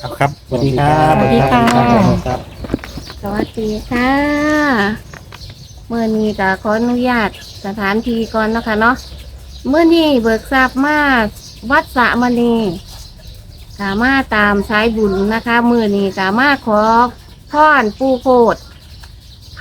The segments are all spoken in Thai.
ครับครับสวัสดีครับสวัสดีค่ะ สวัสดีครับสวัสดีค่ะเมื่อนี้ก็ขออนุญาตสถานที่ก่อนเนาะคะเนาะเมื่อนี้เบิกทราบมาวัดสะมณีสามารถตามสายบุญนะคะ มื่อนี้สามารถขอพรปูโคด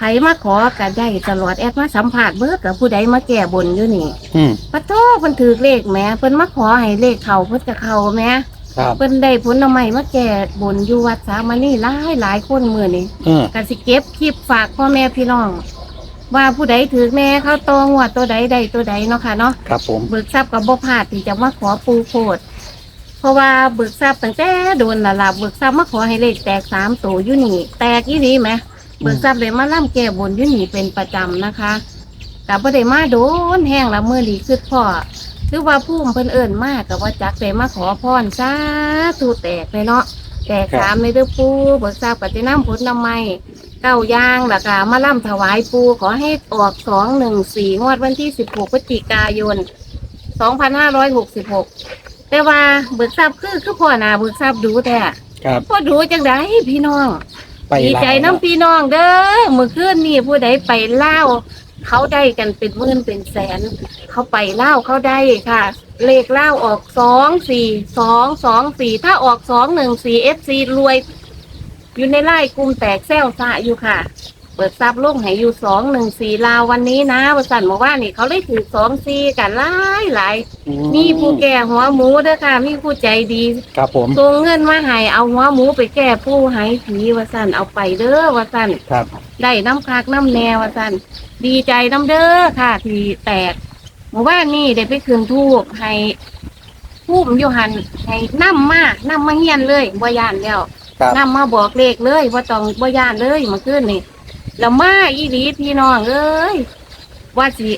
ใครมาขอก็ได้ตลอดแอดมาสัมผัสเบิกกับผู้ใดมาแก่บนอยู่นี่อืมปะโทเพิ่นถือเลขแหม่เพิ่นมาขอให้เลขเขาเพิ่นจะเข้าแหม่ครับ เพิ่นได้ผลไม้มาแก่บนอยู่วัดสามณีหลายหลายคนมื่อนี้เออ ก็สิเก็บคลิปฝากพ่อแม่พี่น้อง ว่าผู้ใดถือแม่เข้าตองว่าตัวใดใดตัวใดเนาะค่ะเนาะ ครับผม เบิกทรัพย์กับบ่พลาดที่จะมาขอปูโคดเพราะว่าเบิกทรัพย์ตั้งแต่โดนละลาเบิกทรัพย์มาขอให้เลขแตกสามตัวอยู่นี่ แตกยี่ดีไหม เบิกทรัพย์เลยมาล่ำแก้บนอยู่นี่เป็นประจำนะคะกับบ่ได้มาโดนแห้งละเมื่อดีคือพ่อหรือว่าพุ่มเพิ่นเอิญมากกับว่าจักเลยมาขอพรซาตูแตกเลยเนาะแตกสามเลยเด้อปูเบิกทรัพย์กับจะน้ำผลน้ำไม้เก้าย่างแล้วก็มาล่ำถวายปูขอให้ออกสองหนึ่งสี่งวดวันที่สิบหกพฤศจิกายนสองพันห้าร้อยหกสิบหกแต่ว่าเบิกทราบคือคือพ่อนาเบิกทราบดูแต่ครับพ่อดูจังไดพี่น้อง ไปดีใจลาวน้ำพี่น้องเด้อเมื่อคืนนี่ผู้ใดไปเล่าวเขาได้กันเป็นหมื่นเป็นแสน เขาไปเล่าวเขาได้ค่ะ เลขเล่าวออกสองสี่สองสองสี่ถ้าออกสองหนึ่งสี่เอฟซีรวย อยู่ในไล่กลุ่มแตกแซวซะอยู่ค่ะ เปิดซับลงให้อยู่สองหนึ่งสี่ลาววันนี้นะบริษัทบอกว่านี่เขาได้ถือสองสี่กันหลายหลายอืมีผู้แก่หัวหมูเด้อค่ะมีผู้ใจดีครับผม ส่งเงินมาให้เอาหัวหมูไปแก้ผู้ให้ผีว่าสั่นเอาไปเด้อว่าสั่นครับ ได้น้ำคักน้ำแนวว่าสั่นดีใจน้ำเด้อค่ะ ที่แตกเมื่อวานนี่ได้ไปคืนทูบให้ผู้มอยู่หันให้น้ำมาน้ำมาเฮียนเลยบ่ยานแล้วครับนำมาบอกเลขเลยว่าต้องบ่ย่านเลยเมื่อคืนนี่ แล้วมาอีหลีพี่น้องเอ้ยว่าสิ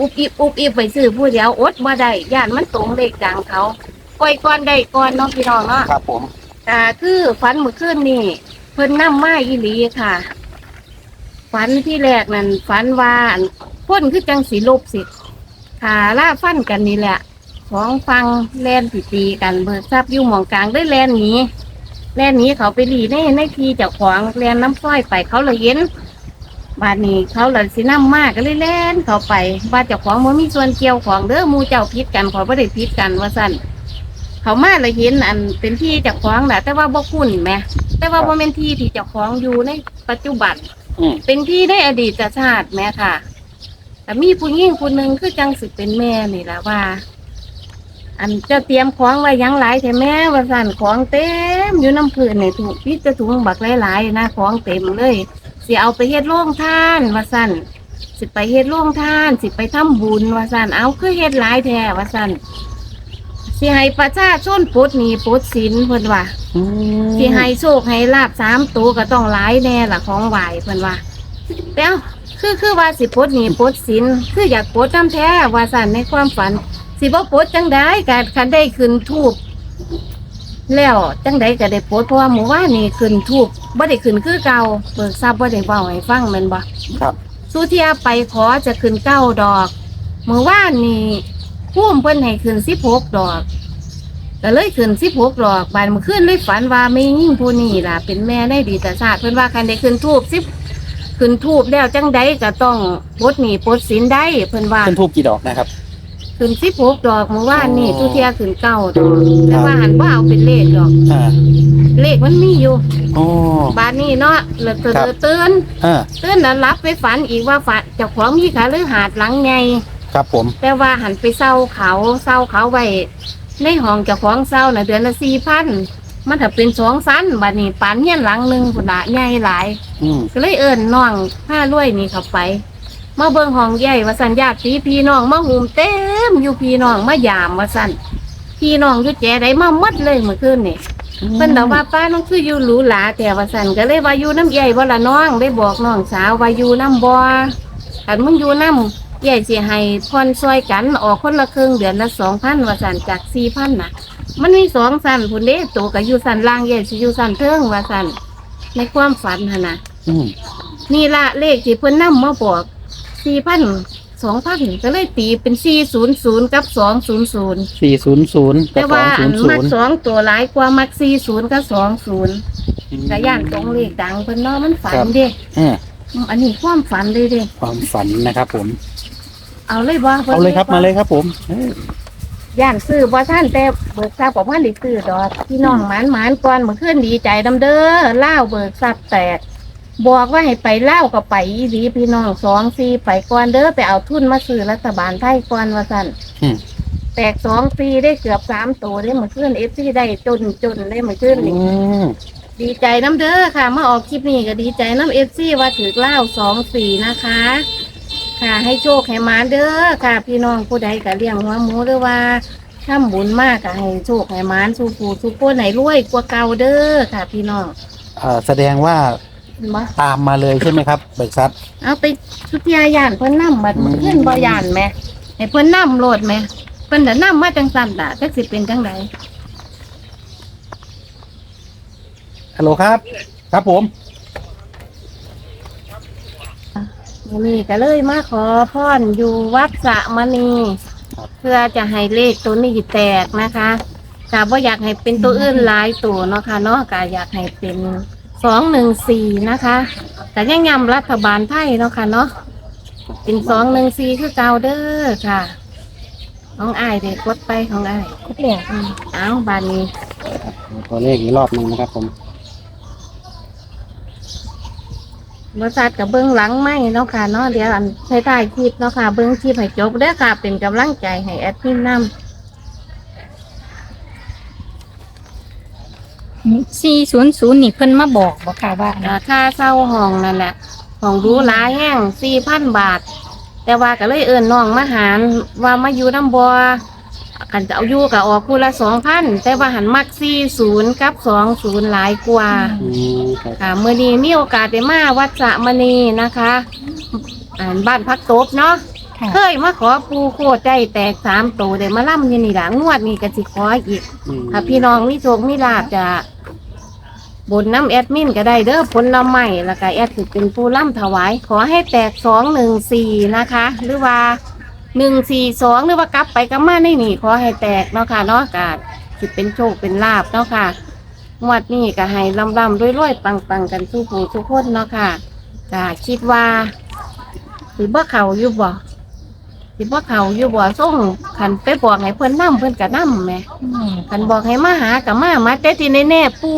อุบอิบอุบอิบไปซื้อผู้เดียวอดบ่ได้ย่านมันตรงเลขดังเขาปล่อยก่อนได้ก่อนเนาะพี่น้องเนาะครับผมอ่าคือฝันเมื่อคืนนี่เพิ่นนำมาอีหลีค่ะฝันที่แรกนั่นฝันว่าอั่นคนคือจังสีลบสิขาล่าฟันกันนี่แหละสองฟังแลนตีตีกันเบิกทรัพย์อยู่หมองกลางได้แลนหนีแล่นหนี้เขาไปหลีในในทีเจ้าของแล่นน้ำซ้อยไปเขาเลยเห็น บาดนี้เขาเลยสิน้ำมากก็เลยแล่นเขาไปบาดเจ้าของมันมีส่วนเกี่ยวของเด้อหมูเจ้าพิษกันขอไม่ได้พิษกันว่าสั่นเขามาเลยเห็นอันเป็นที่เจ้าของแหละแต่ว่าบ่คุ้นแหมแต่ว่าบ่เป็นที่ที่เจ้าของอยู่ในปัจจุบันอืม เป็นที่ในอดีตชาติแหม่ค่ะ แต่มีผู้หญิงคนหนึ่งคือจังสึกเป็นแม่นี่แหละว่า อันเจะเตรียมของไว้หยังหลายแต่แม่ว่าสั่นของเต็มอยู่น้ำพื้นในถูกพิษจะถุงบักหลายๆนะของเต็มเลย สิเอาไปเฮ็ดโรงทาน ว่าสั่นสิไปเฮ็ดโรงทาน สิไปทำบุญว่าสั่นเอาคือเฮ็ดหลายแท้ว่าสั่นสิให้ประชาชนปลดหนี้ปลดสินเพิ่นว่าอืมสิให้โชคให้ลาบสามตัวก็ต้องหลายแน่ล่ะของไหวเพิ่นว่าแล้วคือคือว่าสิปลดหนี้ปลดสินคืออยากปลดน้ำแท้ว่าสั่นในความฝัน สิบ่ปลดจังได้การคันได้ขึ้นทูบ แล้วจังได้ก็ได้ปลดเพราะว่าหมู่ว่านนี่ขึ้นทูบบ่ได้ขึ้นคือเก่าเปิดทราบบ่ได้เว้าให้ฟังแม่นบ่ครับสุเทียไปขอจะขึ้นเก้าดอกเมื่อว่านนี่พุ่มเพิ่นให้ขึ้นสิบหกดอกก็เลยขึ้นสิบหกดอกบานเมื่อคืนเลยฝันว่าไม่ยิ่งผู้นี้ล่ะ เป็นแม่ได้ดีแต่ชาติเพิ่นว่าคันได้ขึ้นทูบสิบขึ้นทูบแล้วจังใดก็ต้องปลดหนี้ปลดสินได้เพิ่นว่าขึ้นทูบกี่ดอกนะครับ ขึ้นสิบหกดอกเมื่อวานนี่อ๋อทุเทียขึ้นเก้าดอกแต่ว่าหันว่าเอาเป็นเลขดอก อ่าเลขมันมีอยู่ โอ้บานนี้เนาะเลิกเตือนครับเตือนอ่าเตือนแล้วรับไปฝันอีกว่าฝันเจ้าของมีขาหรือหาดหลังไง ครับผม แต่ว่าหันไปเศร้าเขาเศร้าเขาไว้ในห้องเจ้าของเศร้าน่ะเดือนละสี่พันมันถ้าเป็นสองสั้นบัดนี้ปานเงี้ยนหลังหนึ่งพุ่นละใหญ่หลาย อืมก็เลยเอิญน้องผ้ารวยนี่เข้าไป มาเบิ่งห้องใหญ่ว่าสันญาติพี่น้องมาหุมเต็มอยู่พี่น้องมายามว่าสันพี่น้องอยู่แจใดมาหมดเลยเมื่อคืนนี่เพิ่นบอกว่าป้าน้องคืออยู่หรูหราแต่ว่าสันก็เลยว่าอยู่น้ำใหญ่บ่ละน้องได้บอกน้องสาวว่าอยู่น้ำบ่คันมึงอยู่น้ำใหญ่สิให้พรซอยกันออกคนละครึ่งเดือนละสองพันว่าสันจากสี่พันน่ะมันมีสองสันพุ่นเด้ตัวก็อยู่สันล่างใหญ่สิอยู่สันเทิงว่าสันในความฝันหั่นน่ะอืมนี่ละเลขที่เพิ่นนำมาบอก สี่พันสองพันก็เลยตีเป็นสี่ศูนย์ศูนย์กับสองศูนย์ศูนย์สี่ศูนย์ศูนย์กัแต่บสอว่างศูอันนย์ศูมักนย์สองตัวหลายกว่ามักสี่ศูนย์กับสองศูนย์กระย่านตรงเลขดังเพิ่นเนาะมันฝันเด้เอออันนี้ความฝันเลยเด้ความฝันนะครับผม เอาเลยบ่พิ่นเอาเลยครับมาเลยครับผมเออย่านซื้อบ่ท่านแต่เบิกทรัพย์บอกว่าได้ซื้อดอกพี่น้องหมานหมานก่อนเมื่อคืนดีใจดำเด้อเล่าวเบิกทรัพย์แตก บอกว่าให้ไปเล่าวก็ไปอีหลีพี่น้องสองสี่ไปก่อนเด้อไปเอาทุนมาซื้อรัฐบาลไทยก่อนว่าสั่นอืม แตกสองสี่ได้เกือบสามตัวได้เมื่อคืนเอฟซีได้จนจนได้เมื่อคืนอืนี่มดีใจน้ำเด้อค่ะ มาออกคลิปนี้ก็ดีใจน้ำเอฟซีว่าถือเล่าวสองสี่นะคะ ค่ะให้โชคให้หมาเด้อค่ะ พี่น้องผู้ใดก็เลี้ยงหัวหมูหรือว่าทำบุญมากก็ให้โชคให้หมานสู่ผู้สู่คนไหนรวยกว่าเก่าเด้อค่ะ พี่น้องเอ่อแสดงว่าเห็น บ่ตามมาเลยใช่ไหมครับเบิกทรัพย์เอาไปทุติยาย่านเพิ่นนำบัดมื้อขึ้นบ่ย่านแหมให้เพิ่นนำโลดแหมเพิ่นจะนำมาจังซั่นล่ะจักสิเป็นจังไดฮัลโหลครับ ครับผมมื้อนี้ก็เลยมาขอพรอยู่วัดสะมณีเพื่อจะให้เลขตัวนี้แตกนะคะถ้าบ่อยากให้เป็นตัวอื่นหลายตัวเนาะค่ะเนาะก็อยากให้เป็น สองหนึ่งสี่นะคะแต่ยังย้ำรัฐบาลไทยเนาะค่ะเนาะเป็นสองหนึ่งสี่คือเก่าเด้อค่ะของอ้ายเด็กกดไปของอ้ายกดแล้วอืมเอาบานนี้ตัวเลขอีกรอบหนึ่งนะครับผมบริษัทกับเบื้องหลังไม่เนาะค่ะเนาะเดี๋ยวอันใช้ได้คลิปเนาะค่ะเบื้องคลิปให้จบเด้อค่ะ เป็นกำลังใจให้แอดมินนำ สี่ศูนย์ศูนย์นี่เพิ่นมาบอกบอกค่ะว่าอ่าค่าเช่าห้องนั่นแหละห้องหรู้หลายแห้งสี่พันบาท แต่ว่าก็เลยเอิญน้องมาหารว่ามาอยู่น้ำบัวกันจะเอาอยู่กับออกคู่ละสองพันแต่ว่าหันมักสี่ศูนย์กับสองศูนย์หลายกว่า อืมครับค่ะเมื่อนี้มีโอกาสได้มาวัดสะมณีนะคะอ่าบ้านพักตบเนาะค่ะเคยมาขอปูโคตรใจแตกสามโตเดี๋ยวมาล่ำอยี่นี่หละงวดนี้ก็สิขออีกอืม ถ้าพี่น้องมีโชคมีลาบจะ บนน้ำแอดมินก็ได้เด้อผลละไม้แล้วก็แอดสิเป็นผู้ล่ำถวาย ขอให้แตกสองหนึ่งสี่นะคะ หรือว่าหนึ่งสี่สองหรือว่ากลับไปกลับมาในนี่ขอให้แตกเนาะค่ะเนาะกาสิเป็นโชคเป็นลาบเนาะค่ะงวดนี้ก็ให้ลำลำๆรวยๆปังๆกันทุกผู้ทุกคนเนาะค่ะก็คิดว่าสิบ่เขาอยู่บ่สิบ่เขาอยู่บ่ส่งขันไปบอกให้เพิ่นนํเพิ่นก็นํแหมอืมคันบอกให้มาหากับมามาแต่ที่แน่ๆปู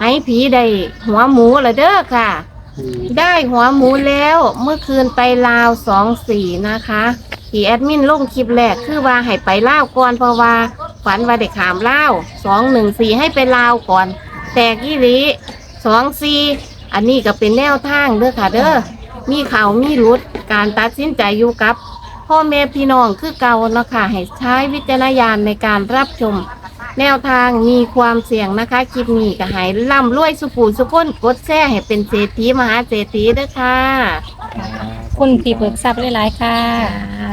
ให้ผีได้หัวหมูละเด้อค่ะอืมได้หัวหมูแล้วเมื่อคืนไปลาวสองสี่นะคะที่แอดมินลงคลิปแรกคือว่าให้ไปลาวก่อนเพราะว่าฝันว่าเด็กขามลาวสองหนึ่งสี่ให้ไปลาวก่อน แต่กี่ลิสองสี่อันนี้ก็เป็นแนวทางเด้อค่ะ เด้อมีข่าวมีรุดการตัดสินใจอยู่กับ พ่อแม่พี่น้องคือเก่าเนาะค่ะให้ใช้วิจารณญาณในการรับชม แนวทางมีความเสี่ยงนะคะ คลิปนี้ก็ให้ร่ำรวยสุขูสุขคนกดแชร์ให้เป็นเศรษฐีมหาเศรษฐีเด้อค่ะ คุณพี่เบิกทรัพย์หลายๆค่ะ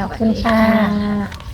ขขอบคุณค่ะค่ะ